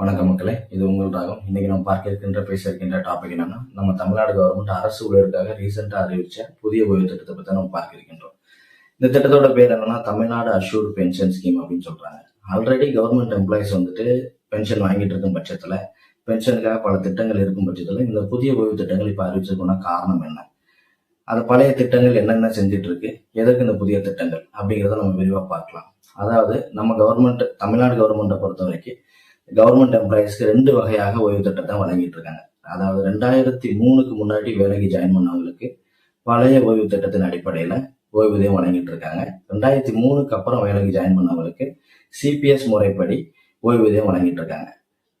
வணக்கம் மக்களே இது உங்கள் ராகம். இன்னைக்கு நம்ம பார்க்க இருக்கின்ற பேச இருக்கின்ற டாபிக் என்னன்னா நம்ம தமிழ்நாடு கவர்மெண்ட் அரசு ஊழியருக்காக ரீசெண்டாக அறிவிச்ச புதிய ஓய்வு திட்டத்தை பற்றி நம்ம பார்க்க இருக்கின்றோம். இந்த திட்டத்தோட பேர் என்னன்னா தமிழ்நாடு அஷ்யூர்டு பென்ஷன் ஸ்கீம் அப்படின்னு சொல்றாங்க. ஆல்ரெடி கவர்மெண்ட் எம்ப்ளாயிஸ் வந்துட்டு பென்ஷன் வாங்கிட்டு இருக்கும் பட்சத்துல பென்ஷனுக்காக பல திட்டங்கள் இருக்கும் பட்சத்துல இந்த புதிய ஓய்வு திட்டங்கள் இப்போ அறிவிச்சிருக்கோம்னா காரணம் என்ன? அது பழைய திட்டங்கள் என்னென்ன செஞ்சுட்டு இருக்கு எதற்கு இந்த புதிய திட்டங்கள் அப்படிங்கிறத நம்ம விரிவாக பார்க்கலாம். அதாவது நம்ம கவர்மெண்ட் தமிழ்நாடு கவர்மெண்ட்டை பொறுத்த வரைக்கும் கவர்மெண்ட் எம்ப்ளாயிஸ்க்கு ரெண்டு வகையாக ஓய்வு திட்டத்தை வழங்கிட்டு இருக்காங்க. அதாவது ரெண்டாயிரத்தி மூணுக்கு முன்னாடி வேலைக்கு ஜாயின் பண்ணவங்களுக்கு பழைய ஓய்வு திட்டத்தின் அடிப்படையில் ஓய்வூதியம் வழங்கிட்டு இருக்காங்க. ரெண்டாயிரத்தி மூணுக்கு அப்புறம் வேலைக்கு ஜாயின் பண்ணவங்களுக்கு சிபிஎஸ் முறைப்படி ஓய்வூதியம் வழங்கிட்டு இருக்காங்க.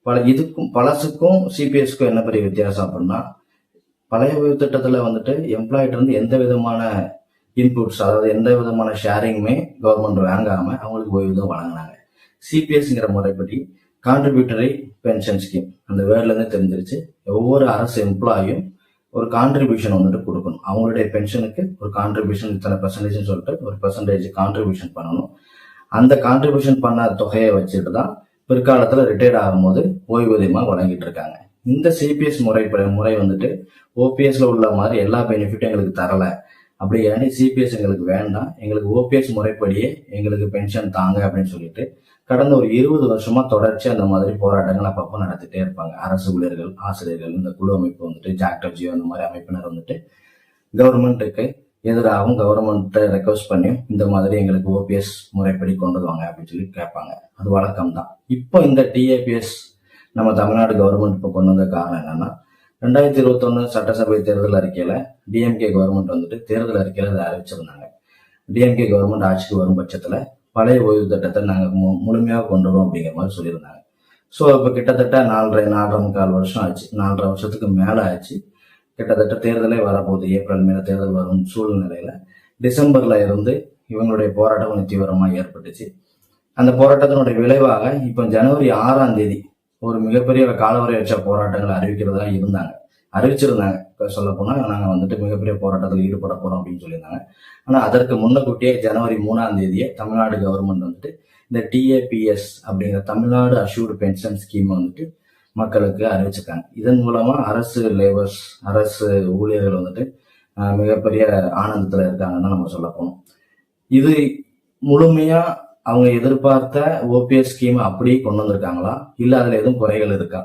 பல இதுக்கும் பழசுக்கும் சிபிஎஸ்க்கும் என்ன பெரிய வித்தியாசம் அப்படின்னா பழைய ஓய்வு திட்டத்தில் வந்துட்டு எம்ப்ளாயிட்ட இருந்து எந்த விதமான இன்புட்ஸ் அதாவது எந்த விதமான ஷேரிங்குமே கவர்மெண்ட் வாங்காமல் அவங்களுக்கு ஓய்வூதியம் வழங்கினாங்க. சிபிஎஸ்ங்கிற முறைப்படி கான்ட்ரிபியூட்டரி பென்ஷன் ஸ்கீம் அந்த வேர்ட்லேருந்து தெரிஞ்சிருச்சு. ஒவ்வொரு அரசு எம்ப்ளாயும் ஒரு கான்ட்ரிபியூஷன் வந்துட்டு கொடுக்கணும். அவங்களுடைய பென்ஷனுக்கு ஒரு கான்ட்ரிபியூஷன் இத்தனை பெர்சன்டேஜ்னு சொல்லிட்டு ஒரு பெர்சன்டேஜ் கான்ட்ரிபியூஷன் பண்ணணும். அந்த கான்ட்ரிபியூஷன் பண்ண தொகையை வச்சுட்டு தான் பிற்காலத்தில் ரிட்டையர்ட் ஆகும்போது ஓய்வூதியமாக வழங்கிட்டு இருக்காங்க. இந்த சிபிஎஸ் முறை முறை வந்துட்டு ஓபிஎஸ்ல உள்ள மாதிரி எல்லா பெனிஃபிட்டும் எங்களுக்கு தரல. அப்படி ஏன்னா சிபிஎஸ் எங்களுக்கு வேண்டாம். எங்களுக்கு ஓபிஎஸ் முறைப்படியே எங்களுக்கு பென்ஷன் தாங்க அப்படின்னு சொல்லிட்டு கடந்த ஒரு இருபது வருஷமா தொடர்ச்சி அந்த மாதிரி போராட்டங்கள் அப்பப்போ நடத்திட்டே இருப்பாங்க. அரசு ஊழியர்கள் ஆசிரியர்கள் இந்த குழு அமைப்பு வந்துட்டு ஜாக்டர் ஜியோ அந்த மாதிரி அமைப்பினர் வந்துட்டு கவர்மெண்ட்டுக்கு எதிராகவும் கவர்மெண்ட்டை ரெக்வஸ்ட் பண்ணியும் இந்த மாதிரி எங்களுக்கு ஓபிஎஸ் முறைப்படி கொண்டு வாங்க அப்படின்னு சொல்லி கேட்பாங்க. அது வழக்கம் தான் இப்போ இந்த டிஏபிஎஸ் நம்ம தமிழ்நாடு கவர்மெண்ட் இப்போ கொண்டு வந்த காரணம் என்னன்னா ரெண்டாயிரத்தி இருபத்தொன்னு சட்டசபை தேர்தல் அறிக்கையில டிஎம்கே கவர்மெண்ட் வந்துட்டு தேர்தல் அறிக்கையில அதை அறிவிச்சிருந்தாங்க. டிஎம்கே கவர்மெண்ட் ஆட்சிக்கு வரும் பட்சத்துல பழைய ஓய்வு திட்டத்தை நாங்கள் மு முழுமையாக கொண்டு வரோம் அப்படிங்கிற மாதிரி சொல்லியிருந்தாங்க. ஸோ இப்போ கிட்டத்தட்ட நாலரை நாலரை முக்கால் வருஷம் ஆச்சு. நாலரை வருஷத்துக்கு மேலே ஆச்சு. கிட்டத்தட்ட தேர்தலே வரப்போகுது. ஏப்ரல் மேல தேர்தல் வரும் சூழ்நிலையில். டிசம்பரில் இருந்து இவங்களுடைய போராட்டம் கொஞ்சம் தீவிரமாக ஏற்பட்டுச்சு. அந்த போராட்டத்தினுடைய விளைவாக இப்போ ஜனவரி ஆறாம் தேதி ஒரு மிகப்பெரிய காலவரையற்ற போராட்டங்கள் அறிவிக்கிறதா இருந்தாங்க. அறிவிச்சிருந்தாங்க. இப்போ சொல்ல போனால் நாங்கள் வந்துட்டு மிகப்பெரிய போராட்டத்தில் ஈடுபட போகிறோம் அப்படின்னு சொல்லியிருந்தாங்க. ஆனால் அதற்கு முன்னக்கூட்டியே ஜனவரி மூணாம் தேதியே தமிழ்நாடு கவர்மெண்ட் வந்துட்டு இந்த டிஏபிஎஸ் அப்படிங்கிற தமிழ்நாடு அஷ்யூர்டு பென்ஷன் ஸ்கீம் வந்துட்டு மக்களுக்கு அறிவிச்சிருக்காங்க. இதன் மூலமாக அரசு லேபர்ஸ் அரசு ஊழியர்கள் வந்துட்டு மிகப்பெரிய ஆனந்தத்தில் இருக்காங்கன்னு நம்ம சொல்ல போனோம். இது முழுமையாக அவங்க எதிர்பார்த்த ஓபிஎஸ் ஸ்கீம் அப்படியே கொண்டு வந்திருக்காங்களா? இல்லை அதில் எதுவும் குறைகள் இருக்கா?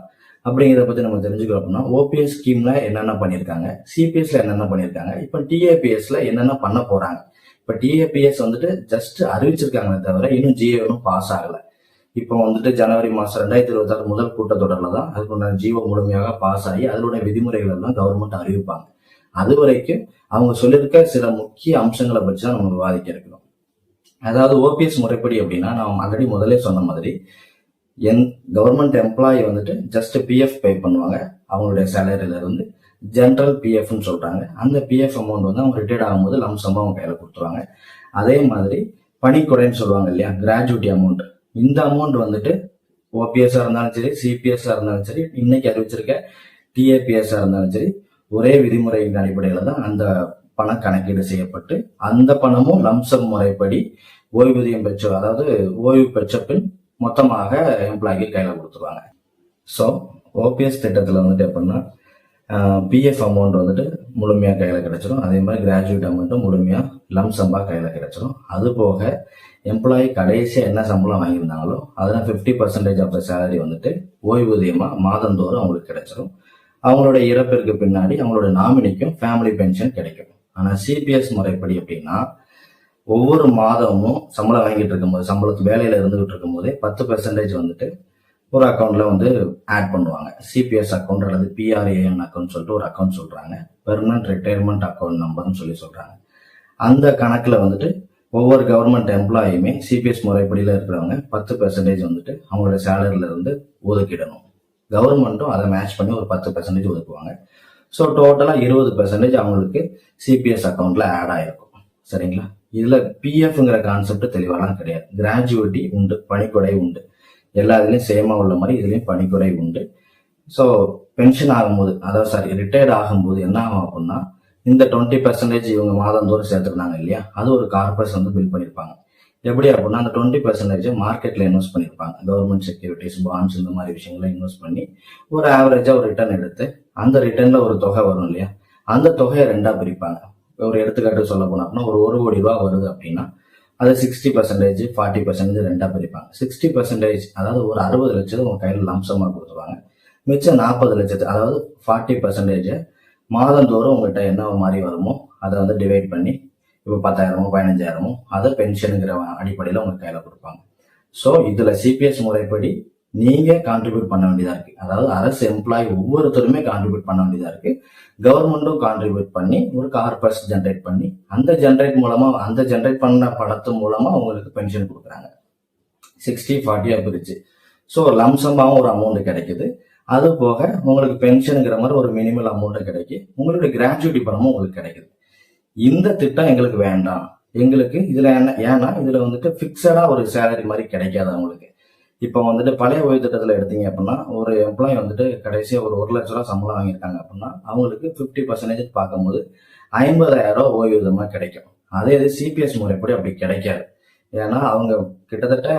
அப்படிங்கிறத பத்தி நம்ம தெரிஞ்சுக்கிறோம் அப்படின்னா ஓபிஎஸ் ஸ்கீமில் என்னென்ன பண்ணியிருக்காங்க சிபிஎஸ்ல என்னென்ன பண்ணியிருக்காங்க இப்போ டிஏபிஎஸ்ல என்னென்ன பண்ண போறாங்க. இப்போ டிஏபிஎஸ் வந்துட்டு ஜஸ்ட் அறிவிச்சிருக்காங்களே தவிர இன்னும் ஜிஏ ஒன்றும் பாஸ் ஆகலை. இப்போ வந்துட்டு ஜனவரி மாதம் ரெண்டாயிரத்தி இருபத்தாறு முதல் கூட்டத்தொடரில் தான் அதுக்குண்டான ஜீவோ முழுமையாக பாஸ் ஆகி அதனுடைய விதிமுறைகள் எல்லாம் கவர்மெண்ட் அறிவிப்பாங்க. அது வரைக்கும் அவங்க சொல்லியிருக்க சில முக்கிய அம்சங்களை பற்றி தான் நம்ம விவாதிக்க இருக்கிறோம். அதாவது ஓபிஎஸ் முறைப்படி அப்படின்னா நான் ஆல்ரெடி முதலே சொன்ன மாதிரி என் கவர்மெண்ட் எம்ப்ளாயி வந்துட்டு ஜஸ்ட் பிஎஃப் பே பண்ணுவாங்க. அவங்களுடைய சேலரியில இருந்து ஜென்ரல் பிஎஃப்னு சொல்றாங்க. அந்த பிஎஃப் அமௌண்ட் வந்து அவங்க ரிட்டையர்ட் ஆகும்போது லம்சமா அவங்க கையில கொடுத்துருவாங்க. அதே மாதிரி பணிக்குறைன்னு சொல்லுவாங்க இல்லையா? கிராஜுவிட்டி அமௌண்ட் இந்த அமௌண்ட் வந்துட்டு ஓபிஎஸ்ஸாக இருந்தாலும் சரி சிபிஎஸ்ஸாக இருந்தாலும் சரி இன்னைக்கு அறிவிச்சிருக்க டிஏபிஎஸ்ஸாக இருந்தாலும் சரி ஒரே விதிமுறையின் அடிப்படையில் தான் அந்த பணம் கணக்கீடு செய்யப்பட்டு அந்த பணமும் லம்சம் முறைப்படி ஓய்வூதியம் பெற்ற அதாவது ஓய்வு பெற்ற பின் மொத்தமாக எம்ப்ளாய்க்கு கையில் கொடுத்துருவாங்க. ஸோ ஓபிஎஸ் திட்டத்தில் வந்துட்டு எப்படின்னா பிஎஃப் அமௌண்ட் வந்துட்டு முழுமையாக கையில் கிடைச்சிரும். அதே மாதிரி கிராஜுவேட் அமௌண்ட்டும் முழுமையாக லம்சம்பாக கையில் கிடைச்சிரும். அது போக எம்ப்ளாயி கடைசியாக என்ன சம்பளம் வாங்கியிருந்தாங்களோ அதில் fifty percentage of the salary வந்துட்டு ஓய்வூதியமாக மாதந்தோறும் அவங்களுக்கு கிடைச்சிரும். அவங்களோட இறப்பிற்கு பின்னாடி அவங்களோட நாமினிக்கும் ஃபேமிலி பென்ஷன் கிடைக்கும். ஆனால் சிபிஎஸ் முறைப்படி அப்படின்னா ஒவ்வொரு மாதமும் சம்பளம் வாங்கிட்டு இருக்கும்போது சம்பளத்து வேலையில இருந்துகிட்டு இருக்கும்போதே பத்து பெர்சன்டேஜ் வந்துட்டு ஒரு அக்கௌண்ட்ல வந்து ஆட் பண்ணுவாங்க. சிபிஎஸ் அக்கௌண்ட் அல்லது பிஆர்ஏஎன் அக்கௌண்ட் சொல்லிட்டு ஒரு அக்கௌண்ட் சொல்றாங்க. பெர்மனன்ட் ரிட்டையர்மெண்ட் அக்கௌண்ட் நம்பர்னு சொல்லி சொல்றாங்க. அந்த கணக்குல வந்துட்டு ஒவ்வொரு கவர்மெண்ட் எம்ப்ளாயுமே சிபிஎஸ் முறைப்படியில் இருக்கிறவங்க பத்து பெர்சன்டேஜ் வந்துட்டு அவங்களோட சேலரியில இருந்து ஒதுக்கிடணும். கவர்மெண்ட்டும் அதை மேட்ச் பண்ணி ஒரு பத்து பெர்சன்டேஜ் ஒதுக்குவாங்க. ஸோ டோட்டலாக இருபது பெர்சன்டேஜ் அவங்களுக்கு சிபிஎஸ் அக்கௌண்ட்ல ஆட் ஆயிருக்கும். சரிங்களா? இதில் பிஎஃப்ங்கிற கான்செப்ட் தெளிவாலாம் கிடையாது. கிராஜுவேட்டி உண்டு பணிக்குறை உண்டு. எல்லா இதுலேயும் சேமாக உள்ள மாதிரி இதுலேயும் பணிக்குறை உண்டு. ஸோ பென்ஷன் ஆகும்போது அதாவது சாரி ரிட்டையர்ட் ஆகும்போது என்ன ஆகும் அப்படின்னா இந்த டுவெண்ட்டி பர்சன்டேஜ் இவங்க மாதந்தோறும் சேர்த்துருந்தாங்க இல்லையா? அது ஒரு கார்பஸ் வந்து பில் பண்ணியிருப்பாங்க எப்படி அப்படின்னா அந்த டுவெண்ட்டி பர்சன்டேஜ் மார்க்கெட்டில் இன்வெஸ்ட் பண்ணியிருப்பாங்க கவர்மெண்ட் செக்யூரிட்டிஸ் பாண்ட்ஸ் இந்த மாதிரி விஷயங்களை இன்வெஸ்ட் பண்ணி ஒரு ஆவரேஜாக ஒரு ரிட்டர்ன் எடுத்து அந்த ரிட்டர்னில் ஒரு தொகை வரும் இல்லையா? அந்த தொகையை ரெண்டாக பிரிப்பாங்க. ஒரு எடுத்துக்காட்டு சொல்ல போனோம் அப்படின்னா ஒரு ஒரு கோடி ரூபா வருது அப்படின்னா அதை சிக்ஸ்டி பர்சன்டேஜ் ஃபார்ட்டி பர்சன்டேஜ் ரெண்டாக பிரிப்பாங்க. சிக்ஸ்டி பர்சன்டேஜ் அதாவது ஒரு அறுபது லட்சத்தை உங்கள் கையில் லம்சமாக கொடுத்துருவாங்க. மிச்சம் நாற்பது லட்சத்து அதாவது ஃபார்ட்டி பர்சன்டேஜ் மாதந்தோறும் உங்கள்கிட்ட என்ன மாதிரி வருமோ அதை வந்து டிவைட் பண்ணி இப்போ பத்தாயிரமோ பதினஞ்சாயிரமோ அதை பென்ஷனுங்கிற அடிப்படையில் உங்கள் கையில் கொடுப்பாங்க. ஸோ இதில் சிபிஎஸ் முறைப்படி நீங்கள் கான்ட்ரிபியூட் பண்ண வேண்டியதாக இருக்குது அதாவது அரசு எம்ப்ளாயி ஒவ்வொருத்தருமே கான்ட்ரிபியூட் பண்ண வேண்டியதாக இருக்குது கவர்மெண்ட்டும் கான்ட்ரிபியூட் பண்ணி ஒரு கார்பஸ் ஜென்ரேட் பண்ணி அந்த ஜென்ரேட் மூலமாக அந்த ஜென்ரேட் பண்ண பணத்து மூலமாக அவங்களுக்கு பென்ஷன் கொடுக்குறாங்க. சிக்ஸ்டி ஃபார்ட்டியாக பிரிச்சு ஸோ லம்சமாகவும் ஒரு அமௌண்ட் கிடைக்குது. அது போக உங்களுக்கு பென்ஷனுங்கிற மாதிரி ஒரு மினிமல் அமௌண்ட் கிடைக்கும் உங்களுடைய கிராஜுவிட்டி பணமும் உங்களுக்கு கிடைக்குது. இந்த திட்டம் எங்களுக்கு வேண்டாம். எங்களுக்கு இதுல என்ன ஏன்னா இதுல வந்துட்டு ஃபிக்ஸடா ஒரு சேலரி மாதிரி கிடைக்காது அவங்களுக்கு. இப்போ வந்துட்டு பழைய ஓய்வு திட்டத்தில் எடுத்தீங்க அப்படின்னா ஒரு எம்ப்ளாயி வந்துட்டு கடைசியாக ஒரு ஒரு லட்ச ரூபா சம்பளம் வாங்கியிருக்காங்க அப்படின்னா அவங்களுக்கு ஃபிஃப்டி பர்சன்டேஜ் பார்க்கும்போது ஐம்பதாயிரம் ரூபா ஓய்வூதியமாக கிடைக்கும். அதே இது சிபிஎஸ் முறைப்படி அப்படி கிடைக்காது. ஏன்னா அவங்க கிட்டத்தட்ட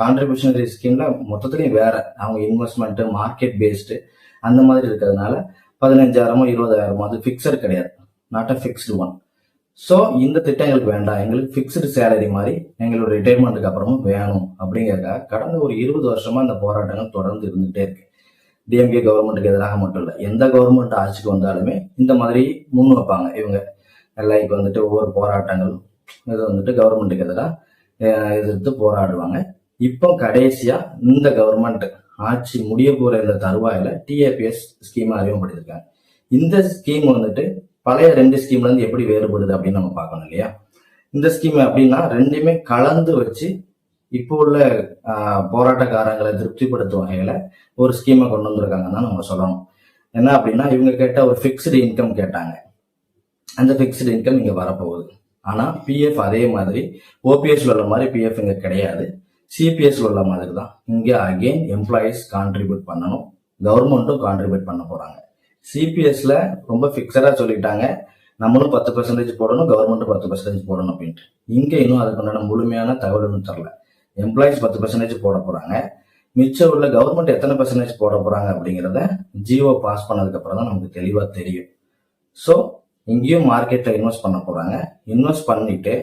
கான்ட்ரிபியூஷனரி ஸ்கீம்ல மொத்தத்துலேயும் வேற. அவங்க இன்வெஸ்ட்மெண்ட்டு மார்க்கெட் பேஸ்டு அந்த மாதிரி இருக்கிறதுனால பதினஞ்சாயிரமோ இருபதாயிரமோ அது ஃபிக்ஸட் கிடையாது. Not a fixed one so இந்த திட்டம் எங்களுக்கு வேண்டாம். எங்களுக்கு ஃபிக்ஸ்டு சேலரி மாதிரி எங்களோட ரிட்டைர்மெண்ட்டுக்கு அப்புறமும் வேணும் அப்படிங்கிறதுக்காக கடந்த ஒரு இருபது வருஷமா இந்த போராட்டங்கள் தொடர்ந்து இருந்துகிட்டே இருக்கு. டிஎம்கே கவர்மெண்ட்டுக்கு எதிராக மட்டும் இல்லை. எந்த கவர்மெண்ட் ஆட்சிக்கு வந்தாலுமே இந்த மாதிரி முன் வைப்பாங்க இவங்க. லைக் வந்துட்டு ஒவ்வொரு போராட்டங்களும் இது வந்துட்டு கவர்மெண்ட்டுக்கு எதிராக எதிர்த்து போராடுவாங்க. இப்போ கடைசியா இந்த கவர்மெண்ட் ஆட்சி முடிய போற இந்த தருவாயில டிஏபிஎஸ் ஸ்கீம் அறிமுகப்படுத்திருக்காங்க. இந்த ஸ்கீம் வந்துட்டு பழைய ரெண்டு ஸ்கீம்ல இருந்து எப்படி வேறுபடுது அப்படின்னு நம்ம பார்க்கணும் இல்லையா? இந்த ஸ்கீம் அப்படின்னா ரெண்டுமே கலந்து வச்சு இப்போ உள்ள போராட்டக்காரங்களை திருப்திப்படுத்தும் வகையில ஒரு ஸ்கீமை கொண்டு வந்திருக்காங்கன்னு தான் நம்ம சொல்லணும். என்ன அப்படின்னா இவங்க கேட்ட ஒரு ஃபிக்ஸ்டு இன்கம் கேட்டாங்க. அந்த ஃபிக்ஸ்டு இன்கம் இங்கே வரப்போகுது. ஆனால் பிஎஃப் அதே மாதிரி ஓபிஎஸ்ல உள்ள மாதிரி பிஎஃப் இங்கே கிடையாது. சிபிஎஸ்ல உள்ள மாதிரி தான். இங்கே அகெயின் எம்ப்ளாயீஸ் கான்ட்ரிபியூட் பண்ணணும். கவர்மெண்ட்டும் கான்ட்ரிபியூட் பண்ண போகிறாங்க சிபிஎஸ்ல ரொம்ப ஃபிக்ஸடா சொல்லிட்டாங்க. நம்மளும் பத்து பர்சன்டேஜ் போடணும் கவர்மெண்ட்டும் பத்து பர்சன்டேஜ் போடணும் அப்படின்ட்டு. இங்க இன்னும் அதுக்குண்டான முழுமையான தகவல் இன்னும் தரல. எம்ப்ளாயிஸ் பத்து பர்சன்டேஜ் போட போறாங்க. மிச்சம் உள்ள கவர்மெண்ட் எத்தனை பர்சன்டேஜ் போட போறாங்க அப்படிங்கிறத ஜியோ பாஸ் பண்ணதுக்கு அப்புறம் தான் நமக்கு தெளிவா தெரியும். ஸோ இங்கேயும் மார்க்கெட்டில் இன்வெஸ்ட் பண்ண போறாங்க. இன்வெஸ்ட் பண்ணிட்டு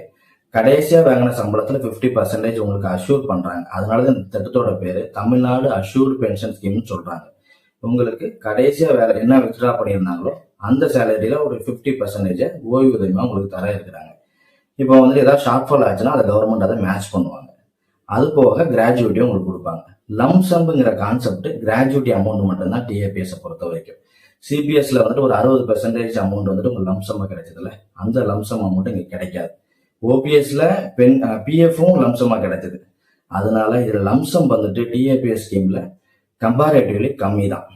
கடைசியா வாங்கின சம்பளத்துல 50% பர்சன்டேஜ் உங்களுக்கு அஷ்யூர் பண்றாங்க. அதனால தான் இந்த திட்டத்தோட பேரு தமிழ்நாடு அஷ்யூர்டு பென்ஷன் ஸ்கீம்னு சொல்றாங்க. உங்களுக்கு கடைசியா வேற என்ன வித்ட்ரா பண்ணியிருந்தாங்களோ அந்த சேலரியில ஒரு 50% பர்சன்டேஜ் ஓய்வூதியமா உங்களுக்கு தர இருக்கிறாங்க. இப்போ வந்து ஏதாவது ஷார்ட் ஃபால் ஆச்சுன்னா அதை கவர்மெண்ட் அதை மேட்ச் பண்ணுவாங்க. அது போக கிராஜுவிட்டியும் உங்களுக்கு கொடுப்பாங்க. லம்சம்புங்கிற கான்செப்ட் கிராஜுவிட்டி அமௌண்ட் மட்டும்தான் டிஏபிஎஸை பொறுத்த வரைக்கும். சிபிஎஸ்ல வந்துட்டு ஒரு அறுபது பெர்சன்டேஜ் அமௌண்ட் வந்துட்டு உங்களுக்கு லம்சமா கிடைச்சதுல அந்த லம்சம் அமௌண்ட் இங்கே கிடைக்காது. ஓபிஎஸ்ல பென் பிஎஃப்பும் லம்சமாக கிடைச்சது. அதனால இதில் லம்சம் வந்துட்டு டிஏபிஎஸ் ஸ்கீம்ல கம்பேரேட்டிவ்லி கம்மி தான்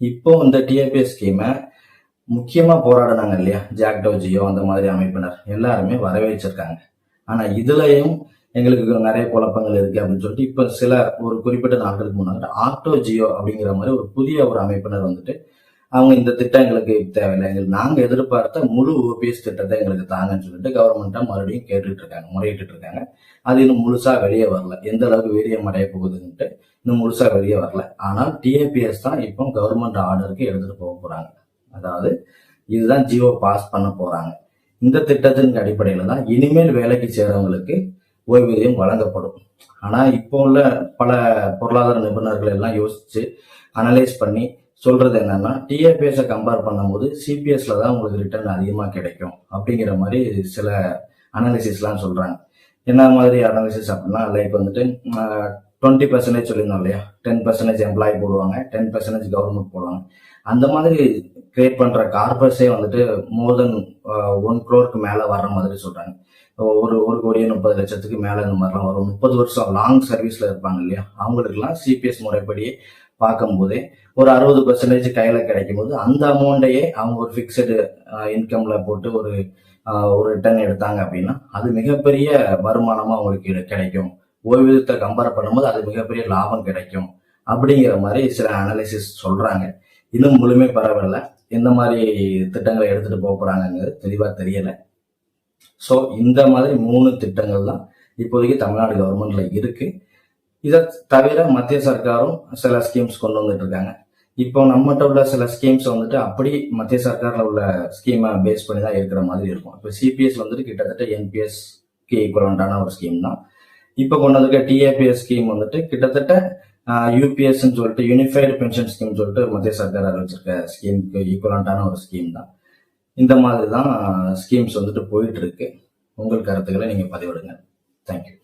இப்போ இந்த டிஏபிஎஸ் ஸ்கீமை முக்கியமாக போராடினாங்க இல்லையா? ஜாக்டோ ஜியோ அந்த மாதிரி அமைப்பினர். எல்லாருமே வரவேற்றிருக்காங்க. ஆனால் இதுலயும் எங்களுக்கு நிறைய குழப்பங்கள் இருக்கு அப்படின்னு சொல்லிட்டு இப்போ சில ஒரு குறிப்பிட்ட நாட்களுக்கு முன்னாடி ஆக்டோ ஜியோ அப்படிங்கிற மாதிரி ஒரு புதிய ஒரு அமைப்பினர் வந்துட்டு அவங்க இந்த திட்டம் எங்களுக்கு தேவையில்லை. எங்களுக்கு நாங்கள் எதிர்பார்த்த முழு ஓபிஎஸ் திட்டத்தை எங்களுக்கு தாங்கன்னு சொல்லிட்டு கவர்மெண்ட்டை மறுபடியும் கேட்டுட்டு இருக்காங்க முறையிட்டு இருக்காங்க அது இன்னும் முழுசாக வெளியே வரல. எந்த அளவுக்கு வீரியம் அடைய போகுதுன்ட்டு இன்னும் முழுசாக வெளியே வரல. ஆனால் டிஏபிஎஸ் தான் இப்போ கவர்மெண்ட் ஆர்டருக்கு எடுத்துகிட்டு போக போகிறாங்க அதாவது இதுதான் ஜியோ பாஸ் பண்ண போகிறாங்க இந்த திட்டத்தின் அடிப்படையில் தான் இனிமேல் வேலைக்கு சேர்றவங்களுக்கு ஓய்வூதியம் வழங்கப்படும். ஆனால் இப்போ உள்ள பல பொருளாதார நிபுணர்கள் எல்லாம் யோசித்து அனலைஸ் பண்ணி சொல்றது என்னன்னா டிஏபிஎஸை கம்பேர் பண்ணும்போது சிபிஎஸ்ல தான் உங்களுக்கு ரிட்டர்ன் அதிகமாக கிடைக்கும் அப்படிங்கிற மாதிரி சில அனாலிசிஸ்லாம் சொல்றாங்க. என்ன மாதிரி அனாலிசிஸ் அப்படின்னா லைக் வந்துட்டு டுவெண்ட்டி பர்சன்டேஜ் சொல்லியிருந்தோம் இல்லையா? டென் பர்சன்டேஜ் எம்ப்ளாயி போடுவாங்க டென் பர்சன்டேஜ் கவர்மெண்ட் போடுவாங்க. அந்த மாதிரி கிரியேட் பண்ற கார்பஸே வந்துட்டு மோர் தென் ஒன் க்ரோருக்கு மேல வர்ற மாதிரி சொல்றாங்க. ஒரு ஒரு கோடியே முப்பது லட்சத்துக்கு மேல இந்த மாதிரிலாம் வரும். முப்பது வருஷம் லாங் சர்வீஸ்ல இருப்பாங்க இல்லையா? அவங்களுக்குலாம் சிபிஎஸ் முறைப்படி பார்க்கும்போதே ஒரு அறுபது பர்சன்டேஜ் கையில கிடைக்கும் போது அந்த அமௌண்ட்டையே அவங்க ஒரு ஃபிக்ஸடு இன்கம்ல போட்டு ஒரு ஒரு ரிட்டர்ன் எடுத்தாங்க அப்படின்னா அது மிகப்பெரிய வருமானமா அவங்களுக்கு கிடைக்கும். ஓய்வூதியத்தை கம்பேர் பண்ணும்போது அது மிகப்பெரிய லாபம் கிடைக்கும். அப்படிங்கிற மாதிரி சில அனாலிசிஸ் சொல்றாங்க. இன்னும் முழுமை பரவாயில்ல எந்த மாதிரி திட்டங்களை எடுத்துட்டு போக போறாங்கிறது தெளிவா தெரியல. ஸோ இந்த மாதிரி மூணு திட்டங்கள் தான் இப்போதைக்கு தமிழ்நாடு கவர்மெண்ட்ல இருக்கு. இதை தவிர மத்திய சர்க்காரும் சில ஸ்கீம்ஸ் கொண்டு வந்துட்டு இருக்காங்க. இப்போ நம்மகிட்ட உள்ள சில ஸ்கீம்ஸ் வந்துட்டு அப்படி மத்திய சர்க்கார்ல உள்ள ஸ்கீமை பேஸ் பண்ணி தான் இருக்கிற மாதிரி இருக்கும். இப்போ சிபிஎஸ் வந்துட்டு கிட்டத்தட்ட என்பிஎஸ்க்கு ஈக்குவலண்டான ஒரு ஸ்கீம் தான். இப்போ கொண்டு வந்திருக்க டிஏபிஎஸ் ஸ்கீம் வந்துட்டு கிட்டத்தட்ட யூபிஎஸ்ன்னு சொல்லிட்டு யூனிஃபைடு பென்ஷன் ஸ்கீம் சொல்லிட்டு மத்திய சர்க்கார் அறிவிச்சிருக்க ஸ்கீமுக்கு ஈக்குவலண்டான ஒரு ஸ்கீம் தான். இந்த மாதிரி தான் ஸ்கீம்ஸ் வந்துட்டு போயிட்டு இருக்கு. உங்கள் கருத்துக்களை நீங்கள் பதிவிடுங்க. தேங்க்யூ